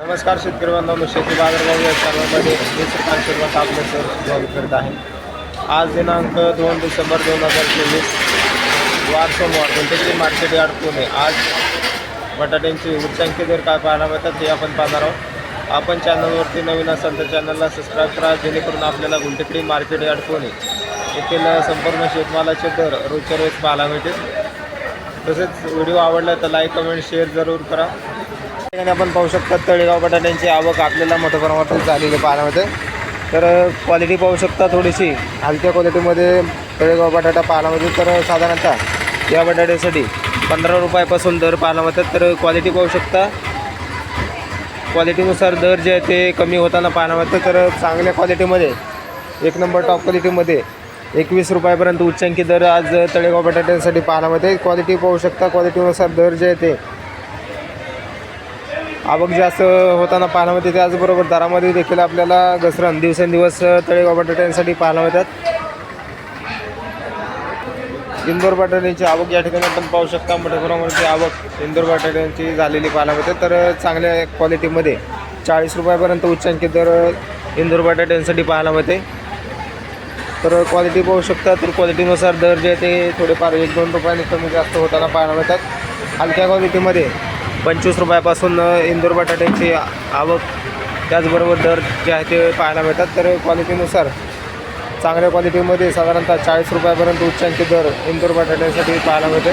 नमस्कार शेतकरी बांधवांनो शेती बाजारभाव या सर्वांमध्ये मी सुकांत शर्मा आपलं सर स्वागत करत आहे. आज दिनांक दोन डिसेंबर दोन हजार चोवीस वार सोमवार कोणत्यातरी मार्केट यार्ड पुणे. आज बटाट्यांचे उच्चांकी दर काय पाहायला मिळतात ते आपण पाहणार आहोत. आपण चॅनलवरती नवीन असाल तर चॅनलला सबस्क्राईब करा जेणेकरून आपल्याला गुंटेकडी मार्केट यार्ड पुणे येथील संपूर्ण शेतमालाचे दर रोजच्या रोज पाहायला मिळतील. तसेच व्हिडिओ आवडला तर लाईक कमेंट शेअर जरूर करा. ठिकाणी आपण पाहू शकता तळेगाव बटाट्यांची आवक आपल्याला मोठ्या प्रमाणात झालेली पाहण्यामध्ये. तर क्वालिटी पाहू शकता थोडीशी. हलक्या क्वालिटीमध्ये तळेगाव बटाटा पाहण्यामध्ये. तर साधारणतः या बटाट्यासाठी पंधरा रुपयापासून दर पाहायला मिळतात तर क्वालिटी पाहू शकता. क्वालिटीनुसार दर जे आहे ते कमी होताना पाहायला मिळतं तर चांगल्या क्वालिटीमध्ये एक नंबर टॉप क्वालिटीमध्ये एकवीस रुपयापर्यंत उच्चांकी दर आज तळेगाव बटाट्यांसाठी पाहायला मिळते क्वालिटी पाहू शकता. क्वालिटीनुसार दर जे आहे ते आवक जास्त होताना पाहायला मिळते. त्याचबरोबर दरामध्ये देखील आपल्याला घसरण. दिवसेंदिवस तळेगाव बटाट्यांसाठी पाहायला मिळतात. इंदोर बटाट्यांची आवक या ठिकाणी आपण पाहू शकता. मोठ्या आवक इंदोर बटाट्यांची झालेली पाहायला मिळते. तर चांगल्या क्वालिटीमध्ये चाळीस रुपयापर्यंत उच्चांकी दर इंदोर बटाट्यांसाठी पाहायला मिळते. तर क्वालिटी पाहू शकता. तर क्वालिटीनुसार दर जे आहे ते थोडेफार एक दोन रुपयाने कमी जास्त होताना पाहायला मिळतात. हलक्या क्वालिटीमध्ये पंचवीस रुपयापासून इंदोर बटाट्याची आवक त्याचबरोबर दर जे आहे ते पाहायला मिळतात. तर क्वालिटीनुसार चांगल्या क्वालिटीमध्ये साधारणतः चाळीस रुपयापर्यंत उच्चांकी दर इंदोर बटाट्यासाठी पाहायला मिळते.